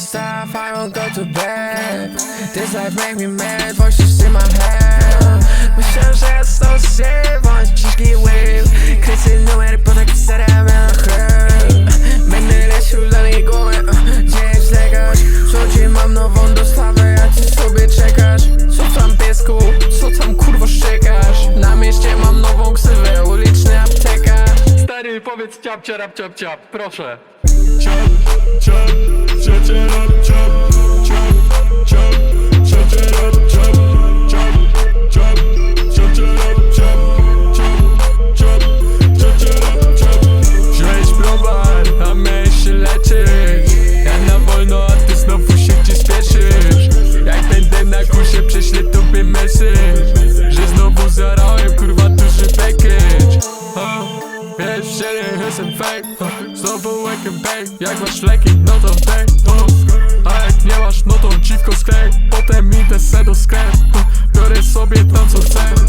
don't go to bed. This life make me mad, voices in my head. Myślałem, że ja stąd zjebać ciężki wave po taki serem na chleb Będę lecił dla niej głowę, gdzie zlegać Co dzień mam nową dostawę, a ty sobie czekasz Co tam piesku, co tam kurwo szczekasz. Na mieście mam nową ksywę, uliczny aptekarz. Stary, powiedz ciap, ciarap, ciap, ciap, proszę. Ciap, ciap, jestem fake Znowu wake and bang Jak masz leki, no to daj o, A jak nie masz, no to dziwko sklej. Potem idę se do sklepu Biorę sobie tam co chcę